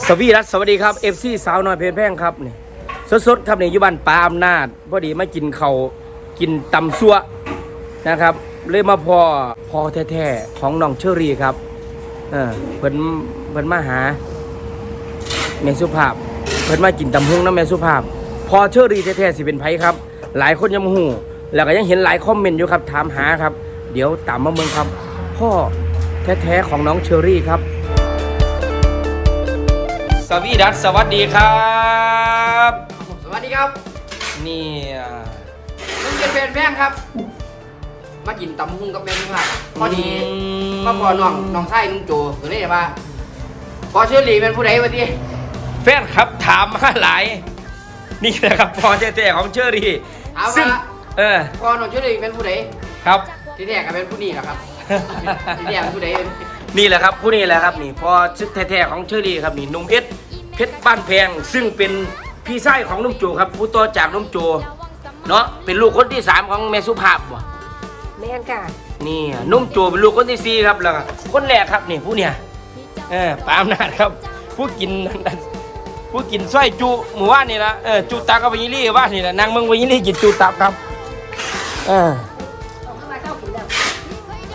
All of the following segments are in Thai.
สวีรัตสวัสดีครับเอฟซีสาวน้อยเพชรแพงครับนี่สดๆครับนี่อยู่บ้านปาอำนาจพอดีมากินเขากินตำซัวนะครับเลยมาพอพอแท้ๆของน้องเชอรี่ครับเออเพิ่นเพิ่นมาหาแม่สุภาพ เพิ่นมากินตำฮุงน้ำแม่สุภาพ พอเชอรี่แท้ๆสิเป็นไผครับ หลายคนยังบ่ฮู้แล้วก็ยังเห็นหลายคอมเมนต์อยู่ครับถามหาครับ เดี๋ยวตามมาเมืองครับ พ่อแท้ๆของน้องเชอรี่ครับ สวีดัสสวัสดีครับ สวัสดีครับนี่ลุงเย็นเป็นแพงครับ มากินตำหุ่งกับแม่ลุงครับพอดีมาพอน้องน้องชายลุงโจก็เลยว่าพอเชื่อหลีเป็นผู้ใดวะทีแฟนครับถามมาหลาย นี่นะครับพอแท้ๆของเชอรี่ถามซึ่งว่าเออพอน้องเชื่อหลีเป็นผู้ใดครับที่แรกก็เป็นผู้นี้แหละครับที่แรกเป็นผู้ใดนี่แหละครับผู้นี้แหละครับนี่พอชุดแท้ๆของเชอรี่ครับนี่หนุ่มเอสเพ ชรบ้านแพง ซึ่งเป็นพี่ชายของนุ่มโจครับ ผู้ต่อจากนุ่มโจเนาะเป็นลูกคนที่สามของแม่สุภาพบ่แม่นค่ะนี่นุ่มโจเป็นลูกคนที่สี่ครับแล้วก็คนแรกครับนี่ผู้เนี่ยเออปาอำนาจครับ ผู้กินผู้กินสร้อยจุหมู่ว่านนี่ละเออจุตักกับวิญลี่ว่านี่ละนางเมืองวิญลี่กินจุตับครับเออ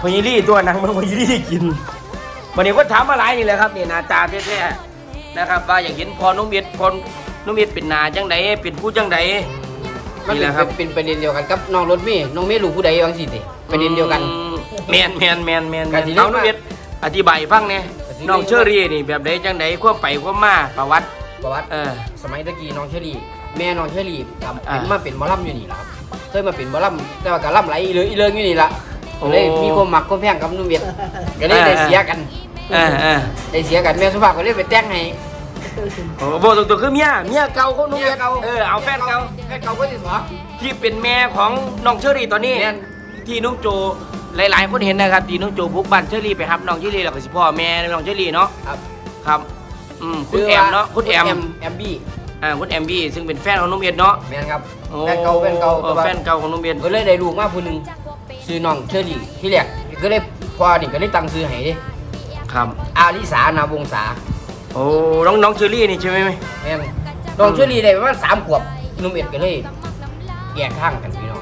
วิญลี่ตัวนางเมืองวิญลี่กินวันนี้ก็ถามมาหลายนี่แหละครับนี่หน้าตาแท้ๆ นะครับ ว่าอยากเห็นพอนุ่มเอ็ดพอนุ่มเอ็ดเป็นหนาจังไดเป็นผู้จังไดมันนี่แหเป็นละครับ เป็นประเด็นเดียวกันกับน้องรถเมย์น้องเมย์ลูกผู้ใดบางสิติประเด็นเดียวกัน อืมแมนแมนแมนแมนแมกันนทีนี้น้องนุ่มเอ็ดอธิบายให้ฟังเนี่ยก็สิน้องเชอรี่นี่แบบใดจังไดควบไปควบมาประวัติประวัติเออ สมัยตะกี้น้องเชอรี่แม่น้องเชอรี่ทำอ่าเป็นมาเป็นหมอลำอยู่นี่แหละครับเคยมาเป็นหมอลำแต่ว่าก็ลำไหลอีเหลืออีเลิงอยู่นี่ละโอ้ก็เลยมีความหมักความแพงกับนุ่มเวียดก็เลยได้อ่า เสียกัน เออเออ ได้เสียกันแม่สุภาพก็เลยไปแต่งให้ โอ้โหตัวตัวคือเมียเมียเก่าของนุ่มเอ็ดเมียเก่า เออเอาแฟนเก่าแฟนเก่าก็ที่สองที่เป็นแม่ของน้องเชอรี่ตอนนี้ แม่น ที่นุ่งโจหลายๆคนเห็นนะครับที่นุ่งโจบุกบ้านเชอรี่ไปครับน้องเชอรี่แล้วก็สิพ่อแม่น้องเชอรี่เนาะครับครับอืมคุณแอมเนาะคุณแอมแอมบี้อ่าคุณแอมบี้ซึ่งเป็นแฟนของนุ่มเอ็ดเนาะแม่นครับโอ้แฟนเก่าแฟนเก่าออแฟนเก่าของนุ่มเอ็ด ก็เลยได้ลูกมาผู้หนึงชื่อน้องเชอรี่ที่แรกก็เลยพอนี่ก็เลยตั้งชื่อให้เดิครับอาลิสานาวงศา โอ้น้องน้องเชอรี่นี่ใช่ไหมแม่นน้องเชอรี่ได้ประมาณสามขวบนุ่มเอ็ดก็เลยแยกทางกันพี่น้อง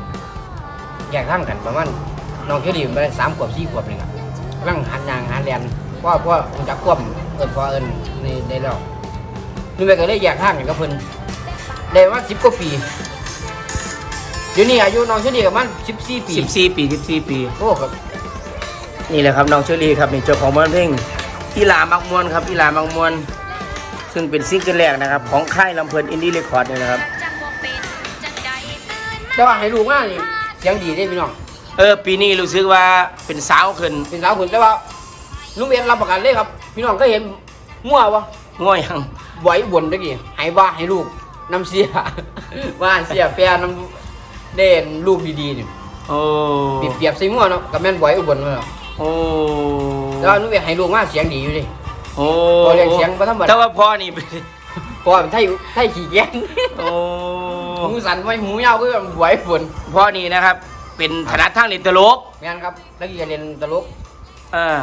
แยกทางกันประมาณน้องเชอรี่ประมาณสามขวบสี่ขวบนี่ครับกำลังหันยางหันแลนเพราะเพราะผมจักควบเอิญพอเอิญในได้แล้วนุ่มเอ็ดก็เลยแยกทางกันกับเพิ่นได้ประมาณสิบกว่าปีเดี๋ยวนี้อายุน้องเชอรี่ประมาณสิบสี่ปีสิบสี่ปีสิบสี่ปีโอ้ครับนี่แหละครับน้องเชอรี่ครับนี่เจ้าของบ้านเพลง อีหลามักมวนครับอีหลามักมวน ซึ่งเป็นซิงเกิลแรกนะครับ ของค่ายลำเพลินอินดี้เรคคอร์ดนี่นะครับแต่ว่าให้ลูกมานี่เสียงดีได้พี่น้องเออปีนี้รู้สึกว่าเป็นสาวขึ้นเป็นสาวขุนแต่ว่าลุงเอ็นรับประกันเลยครับ พี่น้องก็เห็นมั่ววะง่อยยังไหวบนตะกี้ให้ว่าให้ลูกน้ำเสีย ว่าเสียแฟนน้ำเด่นลูกดีๆนี่โอ้เปรียบเปรียบใส่มั่วเนาะกับแม่นไหวอุบลเลยโอ้ แต่ว่าลุงเอ็นให้ลูกมาเสียงดีอยู่ดิ โอ้พอเรียกเสียงบ่ธรรมดา แต่ว่าพ่อนี่ เพราะว่าเป็นไทยไทยขี้แกงโอ้ หูสั่นไว้หูยาวก็ไหวบนพ่อนี่นะครับ เป็นถนัดทางเล่นตลก แม่นครับตะกี้ก็เรียนตลก เออ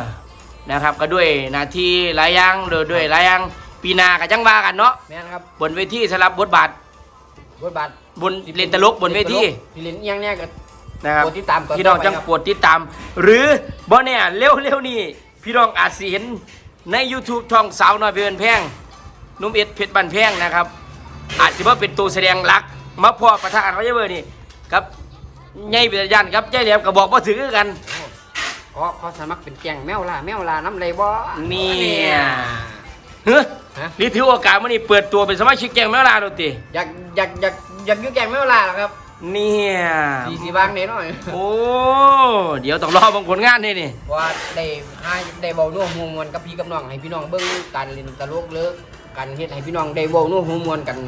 นะครับก็ด้วยหนาทีหลายอย่างโดยด้วยหลายอย่างปีหนาก็จังว่ากันเนาะแม่นครับบนเวทีสลับบทบาทบทบาทบนเล่นตลกบนเวทีที่เล่นอิหยังเนี่ยก็ นะครับโปรดติดตามตอนพี่น้องต่อไปจังครับ โปรดติดตาม หรือบ่เนี่ยเร็วเร็วๆนี่ พี่น้องอาจสิเห็นใน YouTube ช่องสาวน้อยเพลินแพงหนุ่มเอ็ดเพชรบันแพงนะครับ อาจจะว่าเป็นตัวแสดงหลักมาพอประธานเขาเยอะเบอร์นี่ครับใหญ่เป็นยันครับใจแหลมก็บอกว่าถือคือกันขอขอสมัครเป็นแกงแมวล่าแมวล่าน้ำเลยบ่เนี่ยเฮ้ยฮะนี่ถือโอกาสมานี่เปิดตัวเป็นสมาชิกแก๊งแมวลาดูติอยากอยากอยากอยากอยู่แกงแมวล่าเหรอครับ เนี่ยสี่สี่บางเนี่ยหน่อยโอ้เดี๋ยวต้องรอบางผลงานนี่นี่เพราะว่าได้ให้ได้เบาหน่วมวมวลกับพี่กับน้องให้พี่น้องเบิ่งการเล่นตลกหรือการเฮ็ดให้พี่น้องได้เบาหน่วมวมวลกัน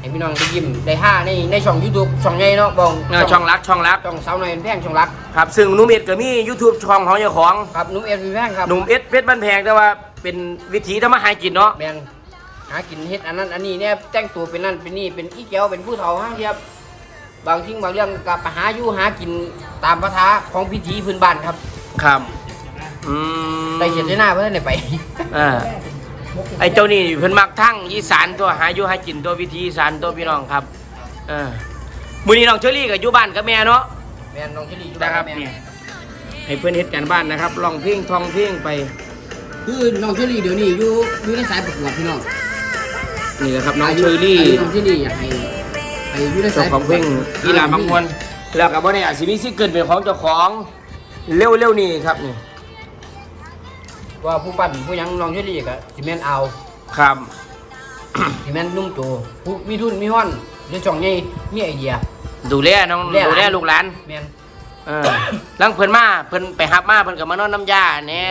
ให้พี่น้องได้ยิ้มได้ห้าในในช่อง YouTube ช่องใหญ่เนาะบ่เออช่องรักช่องรักช่องสาวน้อยเป็นแพงช่องรักครับซึ่งหนุ่มเอ็ดก็มี YouTube ช่องของเจ้าของครับหนุ่มเอ็ดเป็นแพงครับหนุ่มเอ็ดเพชรบ้านแพงแต่ว่าเป็นวิถีทำมาหากินเนาะแม่นหากินเฮ็ดอันนั้นอันนี้เนี่ยแต่งตัวเป็นนั่นเป็นนี่เป็นอีแก้วเป็นผู้เฒ่าห้างเทียบ บางสิ่งบางเรื่องก็ไปหาอยู่หากินตามภาษาของพิธีพื้นบ้านครับครับอืมได้เขียนที่หน้าเพื่อนได้ไปอ่าไอ้เจ้านี่เพิ่นมักทั้งอีสานตัวหาอยู่หากินตัววิธีอีสานตัวพี่น้องครับเออมื้อนี้น้องเชอรี่ก็อยู่บ้านกับแม่เนาะแม่นน้องเชลีอยู่นะบ้านครับแม่เนี่ยให้เพื่อนเฮ็ดการบ้านนะครับร้องเพลงท่องเพลงไป คือน้องเชลีเดี๋ยวนี้อยู่อยู่ในสายประกวดพี่น้องนี่แหละครับน้องเชอรี่ายุน้องเชลีอยากให้ ให้อยู่ในเจ้าสายของเพลงกีฬาบางมวนแล้วก็บ่ได้อาจสิมีซิงเกิลเป็นของเจ้าของเร็วๆนี่ครับนี่ว่าผู้ปั้นผู้หยังน้องเชลีก็สิแม่นเอาครับ สิแม่นนุ่มโตผู้มีทุนมีฮ้อนหรือจ่องใหญ่มีไอเดีย ดูแลน้องดูแลหลานดูแลลูกหลานแม่นเออหลังเพิ่นมาเพิ่นไปหับมาเพิ่นก็มานอนน้ำยาเนี่ย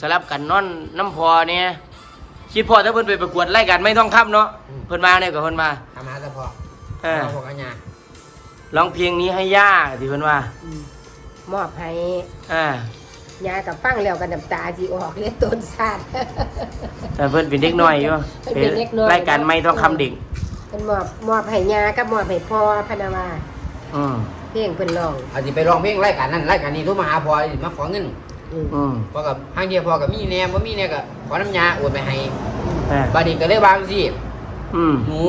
สลับกันนอนน้ำพอเนี่ยคิดพอถ้าเพิ่นไปประกวดรายการไม่ต้องทับเนาะเพิ่นมาเนี่ยก็เพิ่นมา ทำหาแต่พอ เออพอกันยาร้องเพลงนี้ให้ย่าที่เพิ่นว่า มอบให้อ่ายากับฟังแล้วกันน้ำตาสิออกเลยต้นชาติ แต่เพิ่นเป็นเด็กน้อยอยู่เพิ่นเป็นเด็กน้อย รายการไม่ต้องคำเด็กเป็นมอบมอบให้ยากับมอบให้พ่อพะนาวาอืมเพลงเพิ่นร้องอาจจะไปร้องเพลงรายการนั้นรายการนี้โทรมาหาพอมาขอเงินอืมอืมพอกับห้างเดียวพอกับมีแหนมว่ามีเนี่ยก็ขอน้ำยาโอนไปให้อ่าบาดนีก็เลยวางสิอืมหนู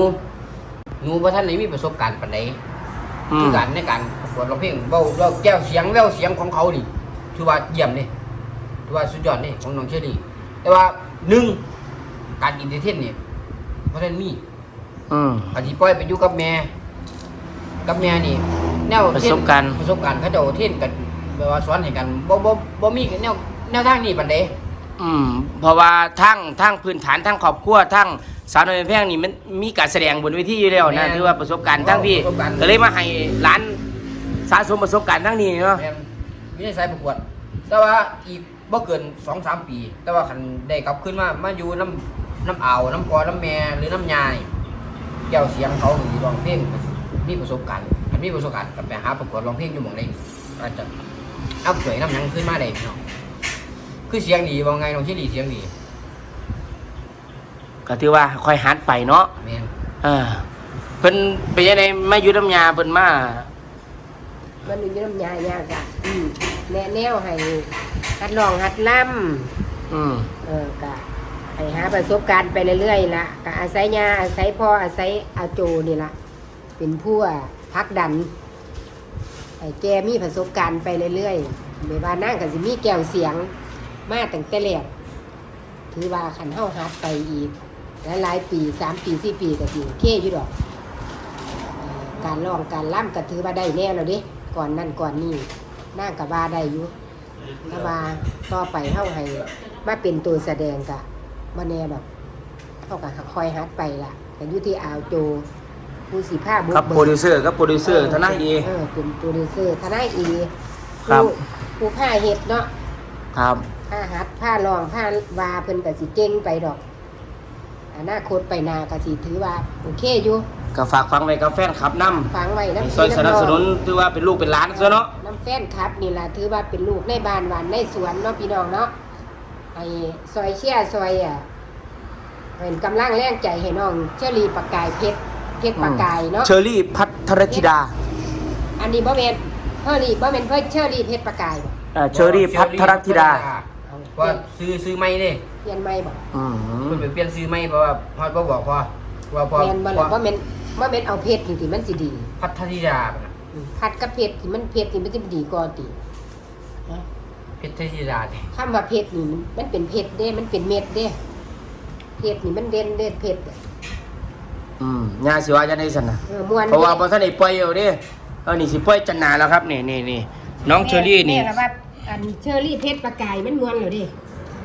หนูบ่ท่านไหนมีประสบการณ์ปานใดอืคืมอการในการประกวดร้องเพลงเว้าเราแก้วเสียงแววเสียงของเขานี่ถือว่าเยี่ยมนี่ถือว่าสุดยอดนี่ของน้องเชอรี่แต่ว่าหนึ่งการอินเทอร์เทนนี่บ่ท่านมีอืม อาจสิปล่อยไปอยู่กับแม่กับแม่นี่ แนวเทประสบการณ์ ประสบการณ์เขาเจ้าเทศกันแบบว่าสอนให้กันบ่บ่บ่มีแนวแนวทางนี้ปานใด อืม เพราะว่าทั้งทั้งพื้นฐานทั้งครอบครัวทั้ง สาวน้อยเพลงนี่มันมีการแสดงบนเวทีอยู่แล้วนะถือว่าประสบการณ์ทั้งพี่ก็เลยมาให้ร้านสะสมประสบการณ์ทั้งนี้เนาะ แม่นมีในสายประกวด แต่ว่าอีกบ่เกินสองสามปี แต่ว่าคันได้กลับขึ้นมามาอยู่น้ำน้ำอ่าวน้ำพอน้ำแม่หรือน้ำยานี่แก้วเสียงเขาหรือร้องเพลงมีประสบการณ์คันมีประสบการณ์กับไปหาประกวดร้องเพลงอยู่หม่องใดอาจจะเอาสวยน้ำหยังขึ้นมาได้พี่น้องคือเสียงดีว่าไงน้องชื่อดีเสียงดี ก็ถือว่าค่อยหัดไปเนาะแม่นเออเพิ่นไปยังไงมาอยู่น้ำยาเพิ่นมามันมีน้ำยายากะอืมแนะแนวให้หัดร้องหัดล่อืมำเออกะให้หาประสบการณ์ไปเรื่อยๆล่ะกะอาศัยยาอาศัยพ่ออาศัยอาโจนี่ล่ะเป็นผู้พักดันให้แกมีประสบการณ์ไปเรื่อยๆไม่ว่านั่งกับสิมีแก้วเสียงมาตั้งแต่แรกถือว่าขันเฮาฮัดไปอีก หลายๆปีสามปีสี่ปีก็สิโอเคอยู่ดอกเอ่อการร้องการล่ำก็ถือว่าได้แน่แล้วเด้ก่อนนั่นก่อนนี่นั่งกับว่าได้อยู่ถ้าว่าต่อไปเฮาให้มาเป็นตัวแสดงกะบ่แน่ดอกเฮาก็คอยฮัดไปล่ะ แต่อยู่ที่อาวโจผู้สีผ้าบุกกับโปรดิวเซอร์กับโปรดิวเซอร์ทนายเอเออเป็นโปรดิวเซอร์ทนายเอครับผู้ผู้ผ้าเฮ็ดเนาะครับผ้าฮัดผ้าลองผ้าวาเพิ่นก็สิเก่งไปดอก อนาคตไปหนาก็สิถือว่าโอเคอยู่ก็ฝากฟังไว้กับแฟนคลับนำฟังไว้น้ำซอยสนับสนุนถือว่าเป็นลูกเป็นหลานซะเนาะน้ำแฟนครับนี่ล่ะถือว่าเป็นลูกในบ้านหวานในสวนเนาะพี่น้องเนาะไอ้ซอยเชียร์ซอยอะเป็นกำลังแรงใจให้น้องเชอรี่ประกายเพชรเพชรประกายเนาะเชอรี่พัทรธิดา อันนี้บ่แม่นเชอรี่บ่แม่นเพิ่นเชอรี่เพชรประกายบ่เอ่อเชอรี่พัทรธิดาเอาว่าซื้อซื้อไม่เด้ เปลี่ยนใหม่บ่อืมเพิ่นไปเปลี่ยนซื้อไม่เพราะว่าพอดบ่บอกพอว่าพอแม่นบ่พอล่ะบ่แม่นบ่แม่นเอาเพชรนี่ที่มันสิดีพัทธิดาน่ะอืมพัดกับเพชรที่มันเพชรนี่มันสิดีกว่าติฮะเพชรธิดาเนี่ยคำว่าเพชรนี่มันมันเป็นเพชรเด้ มันเป็นเม็ดเด้เพชรนี่มันเด่นเด่นเพชรอะอืมยาสิว่าจะได้สันนะเออม่วนเพราะว่าบ่ทันได้ปล่อยเอาเด้เออนี่สิปล่อยจันหนาแล้วครับนี่นี่นี่น้องเชอรี่นี่ แม่ก็ว่าอันเชอรี่เพชรประกายมันม่วนแล้วเด้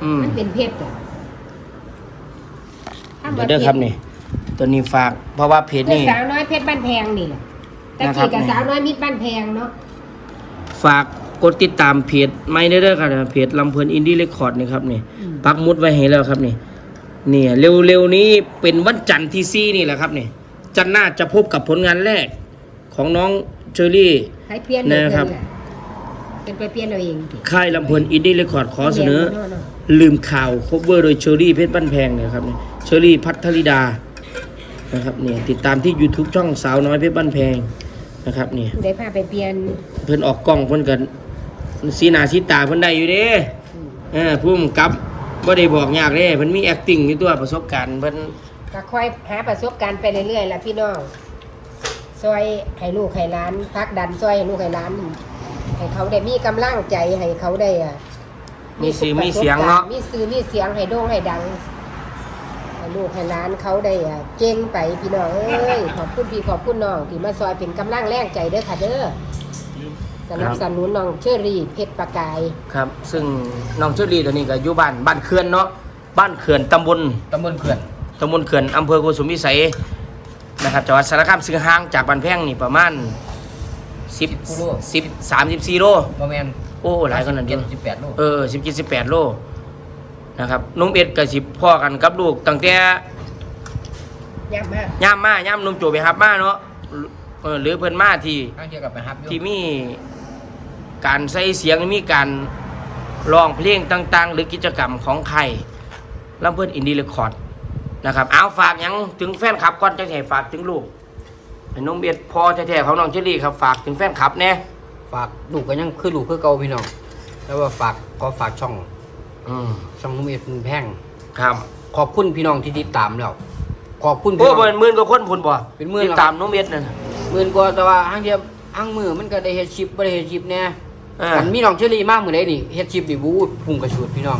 อืมมันเป็นเพชรอะคำเดี๋ยว่าวเด้อครับพชนี่ ตัวนี้ฝากเพราะว่าเพจคือนี่สาวน้อยเพชรบ้านแพงนี่แหละตะนะครับ กี้กับสาวน้อยมิตรบ้านแพงเนาะฝากกดติดตามเพจไม่ได้เด้อครับเพจลำเพลินอินดี้เรคคอร์ดนี่ครับนี่อืมปักหมุดไว้ให้แล้วครับนี่เนี่ยเร็วๆนี้เป็นวันจันทร์ที่ซี่นี่แหละครับนี่จันทร์หน้าจะพบกับผลงานแรกของน้องเชอรี่ ให้เปลี่ยนนะครับเพิ่นน่ะเป็นไปเปลี่ยนเอาเองติค่ายลำเพลินอินดี้เรคคอร์ดขอเสนอเนาะ ลืมข่าวคบเวอร์โดยเชอรี่เพชรบ้านแพงเนี่ยครับนี่เชอรี่พัทริดานะครับเนี่ยติดตามที่ YouTube ช่องสาวน้อยเพชรบ้านแพงนะครับเนี่ยได้พาไปเปลี่ยนเพิ่นออกกล้องเพิ่นกันสีหน้าสีตาเพิ่นได้อยู่เด้อืมเออพุ่มกับบ่ได้บอกยากเด้เพิ่นมี acting อยู่ตัวประสบการณ์เพิ่นก็ค่อยหาประสบการณ์ไปเรื่อยๆล่ะพี่น้องซอยให้ลูกให้หล้านพักดันซอยให้ลูกให้หล้านให้เขาได้มีกำลังใจให้เขาได้อะ มีสื่อมีเสียงเนาะ มีสื่อมีเสียงให้โด่งให้ดังให้ลูกให้หล้านเขาได้อะเก่งไปพี่น้องเอ้ยขอบคุณพี่ขอบคุณน้องที่มาซอยเป็นกำลังแรงใจเด้อค่ะเด้อสนับสนุนน้องเชอรี่เพชรประกายครับ ซึ่งน้องเชอรี่ตัวนี้ก็อยู่บ้านบ้านเขื่อนเนาะบ้านเขื่อนตำบลตำบลเขื่อน ตำบลเขื่อนอำเภอโกสุมพิสัยนะครับจังหวัดสารคามซึ่งห่างจากบ้านแพงนี่ประมาณ 10 10 34โลบ่แม่นโอ้หลายขนาดเดียวสิบแปดโลเออสิบกิสิบแปดโลนะครับนุ่มเอ็ดกับสิบพ่อกันกับลูกตั้งแต่ยากมากย่ามมาย่ามนุ่มโจไปหับมาเนาะเออหรือเพิ่นมาที่ ข้างเดียวกับไปฮับอยู่ที่มีการใส่เสียงมีการร้องเพลงต่าง ๆ หรือกิจกรรมของใครลำเพิ่นอินดี้เรคคอร์ดนะครับเอาฝากหยังถึงแฟนคลับก่อนจะให้ฝากถึงลูก ให้นุ่มเอ็ดพ่อแท้ๆของน้องเชอรี่ครับฝากถึงแฟนคลับแน่ฝากลูกก็ยังคือลูกคือเก่าพี่น้องแล้วว่าฝากขอฝากช่องอืมช่องนุ่มเอ็ดเป็นแพงครับขอบคุณพี่น้องที่ติดตามแล้วขอบคุณโอ้พี่น้อง เปินหมื่นกว่าคนพุ่นบ่เป็นหมื่นติดแล้ว ตามนุ่มเอ็ดนั่นน่ะหมื่นกว่าแต่ว่าห้างเดียวห้างมือมันก็ได้เฮ็ดชิปบ่ได้เฮ็ดชิปแน่อ่ามันมีน้องเชอรี่มากมื้อใดนี่เฮ็ดชิปนี่บู๊พุ่งกระชูดพี่น้อง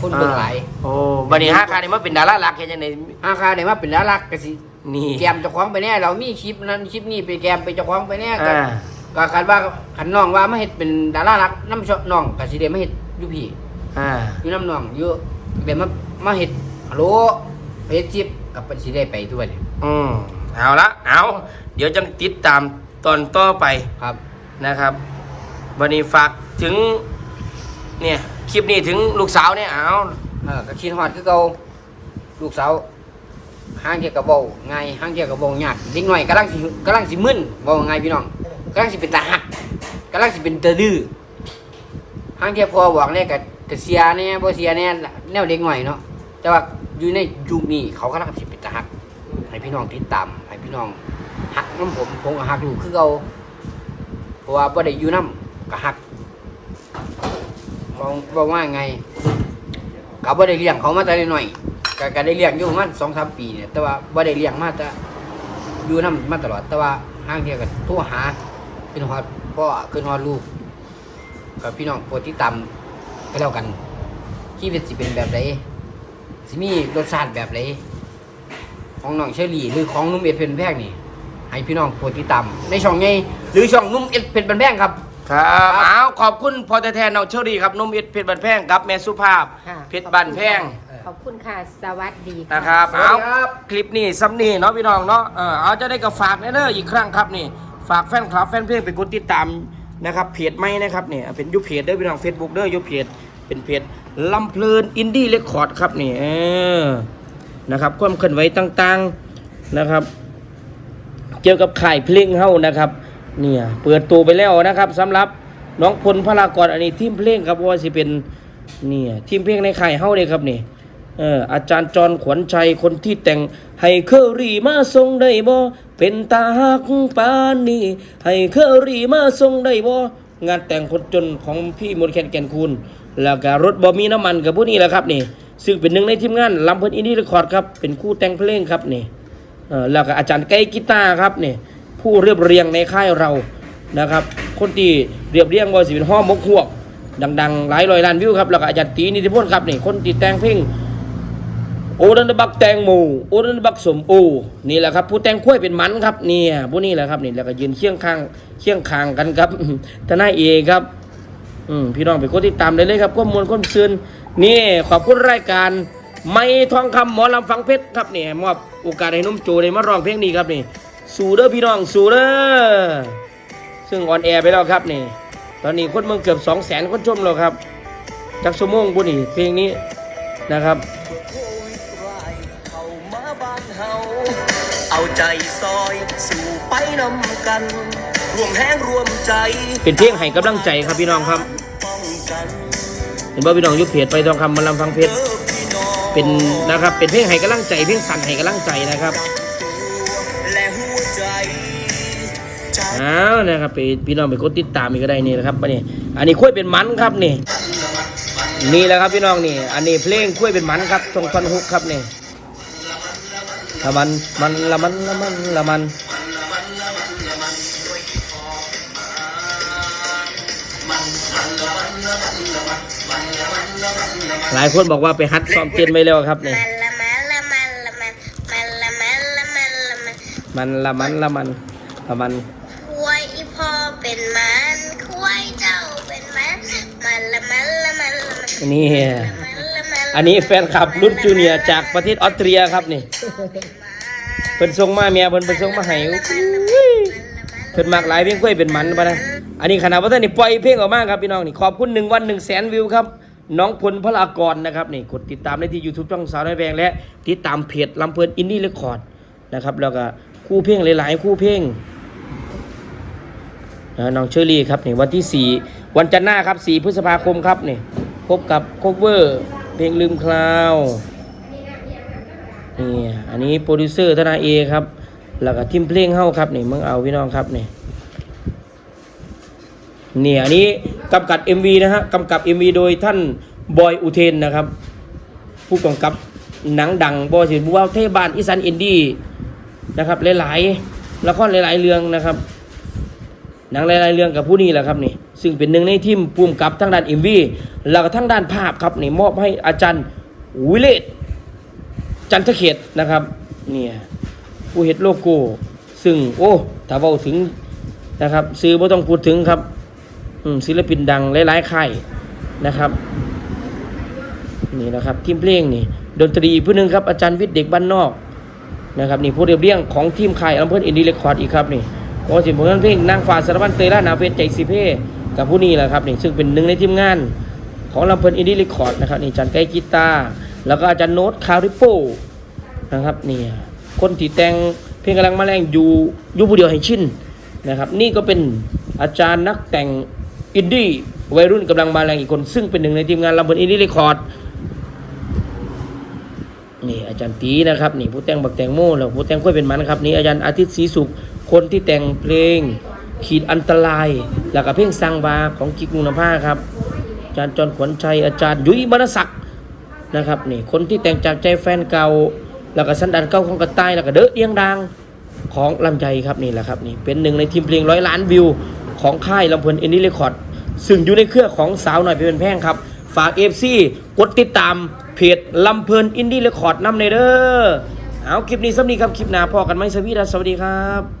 คนเบิ่งหลาย โอ้บัดนี้ห้าคานี่มาเป็นดาราหลักเฮ็ดจังได๋อาคาได้มาเป็นดาราก็สิ นี่ แกมเจ้าของไปแน่เรามีคลิปนั้นคลิปนี้ไปแกมไปเจ้าของไปแน่ก็อ่า ก็คันว่าคันน้องว่ามาเฮ็ดเป็นดารารักน้ำชอบน้องก็สิได้มาเฮ็ดอยู่พี่อ่า อยู่น้ำน้องอยู่เดี๋ยวมามาเฮ็ดฮัลโหลไปเฮ็ดคลิปกับสิได้ไปทั่วนี่อืมเอาละเอาเดี๋ยวจะติดตามตอนต่อไปครับ นะครับวันนี้ฝากถึง เนี่ย คลิปนี้ถึงลูกสาวเนี่ยเอา เออก็คิดฮอดคือเก่าลูกสาว ห้างเทียกับเว้าง่ายห้างเทียกับเว้ายากเด็กน้อยกำลังสิกำลังสิมึนเว้าง่ายพี่น้องกำลังสิเป็นตาหักกำลังสิเป็นตาดื้อห้างเทียพอบอกเลยก็ก็เสียเนี่ยบ่เสียเนี่ยแนวเด็กน้อยเนาะแต่ว่าอยู่ในยุคนี้เขากำลังสิเป็นตาหักให้พี่น้องติดตามให้พี่น้องหักน้ำผมผมก็หักลูกคือเก่าเพราะว่าบ่ได้อยู่น้ำก็หักมองบอกว่าไงก็บ่ได้เลี้ยงเขามาแต่น้อย ก็ก็ได้เลี้ยงอยู่ประมาณสองสามปีเนี่ยแต่ว่าบ่ได้เลี้ยงมาแต่อยู่นำมาตลอด แต่ว่าห้างเที่ยกันโทรหาขึ้นฮอดพ่อขึ้นฮอดลูกกับพี่น้องโปรดติดตามก็แล้วกันชีวิตสิเป็นแบบใดสิมีรสชาติแบบใดของน้องเชอรี่หรือของนุ่มเอ็ดเพนแพงนี่ให้พี่น้องโปรดติดตามในช่องไงหรือช่องนุ่มเอ็ดเพนแพงครับครับเอาขอบคุณพอแทนน้องเชอรี่ครับนุ่มเอ็ดเพชรบันแพงครับแม่สุภาพค่ะเพชรบันแพง ขอบคุณค่ะ สวัสดีนะครับสวัสเอาดีครับ คลิปนี้ซ้ำนี่เนาะพี่น้องเนาะเออเอาจะได้กับฝากแน่เด้ออีกครั้งครับนี่ ฝากแฟนคลับแฟนเพลงไปกดติดตามนะครับเพจไม่นะครับเนี่ยเป็นยุคเพจเด้อพี่น้องเฟซบุ๊กเด้อยุคเพจเป็นเพจลำเพลินอินดี้เรคคอร์ดครับนี่เออนะครับความเคลื่อนไหวต่างๆนะครับ เกี่ยวกับข่ายเพลงเฮานะครับ เนี่ยเปิดตัวไปแล้วนะครับสำหรับน้องพลพลากรอันนี้ทีมเพลงครับว่าสิเป็นเนี่ยทีมเพลงในข่ายเฮาเลยครับนี่เอาจารย์จรขวัญชัยคนที่แต่ง ให้เคอรี่มาทรงได้บ่เป็นตาหักปานนี้ให้เคอรี่มาทรงได้บ่งานแต่งคนจนของพี่มนแคนแก่นคูณแล้วก็รถบ่มีน้ำมันกับผู้นี้แหละครับนี่ซึ่งเป็นหนึ่งในทีมงานลำเพิ่นอินดี้เรคคอร์ดครับเป็นคู่แต่งเพลงครับนี่แล้วก็อาจารย์ไกกีตาร์ครับนี่ผู้เรียบเรียงในค่ายเรานะครับ คนที่เรียบเรียงว่สิเป็นห้อมกหวก ดัง ๆ หลายร้อยล้านวิวครับแล้วก็อาจารย์ตีนิติพลครับนี่คนที่แต่งเพลง โอรันบักแตงโมโอรันบักสมโอนี่แหละครับ ผู้แต่งคุ้ยเป็นมันครับเนี่ยผู้นี้แหละครับนี่แล้วก็ยืนเคียงข้างเคียงข้างกันครับทนายเอครับอืมพี่น้องไปกดติดตามได้เลยครับข้อมูลข้อมซื่นนี่ขอบคุณรายการ ไม่ทองคำหมอลำฟังเพชรครับเนี่ยมอบโอกาสให้นุ่มโจได้มาร้องเพลงนี้ครับนี่สู่เด้อพี่น้องสู่เด้อซึ่งออนแอร์ไปแล้วครับนี่ตอนนี้คนเมืองเกือบ2 0 0 0 0 0คนชมแล้วครับจากชั่วโมงบุนี่เพลงนี้นะครับ เข้ามาบ้านเฮาเอาใจซอยสู่ไปนำกัน รวมแห้งรวมใจ เป็นเพลงให้กำลังใจครับพี่น้องครับป้องกันเห็นบ่พี่น้องอยุเพจไปทองคำหมาลำฟังเพชรเด้อพี่น้องเป็นนะครับ เป็นเพลงให้กำลังใจ เพลงสั่นให้กำลังใจนะครับและหัวใจใจอ้าวนะครับไปพี่น้องไปกดติดตามอีกก็ได้นี่นะครับอันนี้อันนี้ค่อยเป็นมันครับนี่ นี่แหละครับพี่น้องนี่ อันนี้เพลงคุยเป็นมันครับตรงท่อนฮุกครับนี่ละมันมันละมันละมันละมันหลายคนบอกว่าไปฮัดซ้อมเต้นไว้แล้วครับนี่มันละมันละมันละมันละมันละมันละมัน นี่ อันนี้แฟนคลับรุ่นจูเนียร์จากประเทศออสเตรียครับนี่เพิ่นส่งมาเมียเพิ่นเพิ่นส่งมาให้อุ้ยเพิ่นมากหลายเพลงคุยเป็นหมันปะนะอันนี้ขนาดว่าท่านนี่ปล่อยเพลงออกมาครับพี่น้องนี่ขอบคุณหนึ่งวันหนึ่งแสนวิวครับ น้องพลพลากรนะครับนี่กดติดตามได้ที่ YouTube ช่องสาวน้อยแบงและติดตามเพจลำเพลินอินดี้เรคคอร์ดนะครับแล้วก็คู่เพลงหลายๆ คู่เพลงนะน้องเชอรี่ครับนี่วันที่ 4 วันจันทร์หน้าครับ 4 พฤษภาคมครับนี่ พบกับโคเวอร์เพลงลืมคราวนี่อันนี้โปรดิวเซอร์ธนาเอครับ แล้วก็ทีมเพลงเฮ้าครับนี่มึงเอาพี่น้องครับนี่เนี่ยอันนี้กำกับ MV นะฮะกำกับ MV โดยท่านบอยอุเทนนะครับ ผู้กำกับหนังดังบอยสิบัวเทพบานอีสานอินดี้นะครับหลายๆละครหลาย ๆ เรื่องนะครับ หนังหลายๆเรื่องกับผู้นี้แหละครับนี่ ซึ่งเป็นหนึ่งในทีมภูมิกับทั้งด้าน MV แล้วก็ทั้งด้านภาพครับนี่มอบให้อาจารย์วิเลศจันทเขตนะครับเนี่ยผู้เฮ็ดโลโก้ ซึ่งโอ้ถ้าเว้าถึงนะครับ ซื้อบ่ต้องพูดถึงครับศิลปินดังหลายๆค่ายนะครับนี่นะครับทีมเพลงนี่ดนตรีผู้หนึ่งครับอาจารย์วิทย์เด็กบ้านนอกนะครับนี่ผู้เรียบเรียงของทีมค่ายอำเภออินดีเรคคอร์ดอีกครับนี่ โอ้สิผลงานเพลงนางฟ้าสารวัตรเตยล่านาเฟสใจสิเพ่กับผู้นี้แหละครับนี่ซึ่งเป็นหนึ่งในทีมงานของลำเพลินอินดี้รคคอร์ดนะครับนี่อาจารย์ไกกีตาร์แล้วก็อาจารย์โน้ตคาริโปนะครับนี่คนที่แต่งเพลงกำลังมาแรงอยู่อยู่ผู้เดียวให้ชินนะครับนี่ก็เป็นอาจารย์นักแต่งอินดี้วัยรุ่นกำลังมาแรงอีกคน ซึ่งเป็นหนึ่งในทีมงานลำบนอินดี้รคคอร์ดนี่อาจารย์ตีนะครับนี่ผู้แต่งบักแตงโมแล้วผู้แต่งค่อยเป็นมันครับนี่อาจารย์อาทิตย์ศรีสุข คนที่แต่งเพลง ขีดอันตราย แล้วก็เพลงสังบาของกิกมุนภาครับ อาจารย์จอนขวัญชัยอาจารย์ยุ้ยบรรศักดิ์นะครับนี่คนที่แต่งจากใจแฟนเก่า แล้วก็สันดานเก่าของกระต่ายแล้วก็เด้อเอียงดังของลำไยครับนี่แหละครับนี่เป็นหนึ่งในทีมเพลงร้อยล้านวิว ของค่ายลำเพลินอินดี้เรคคอร์ดซึ่งอยู่ในเครือของสาวหน่อยเป็นแพงครับ ฝากเอฟซีกดติดตามเพจลำเพลินอินดี้เรคคอร์ดนำในเด้อเอาคลิปนี้สำนีครับ คลิปหน้าพอกันไหมสวีดัสสวัสดีครับ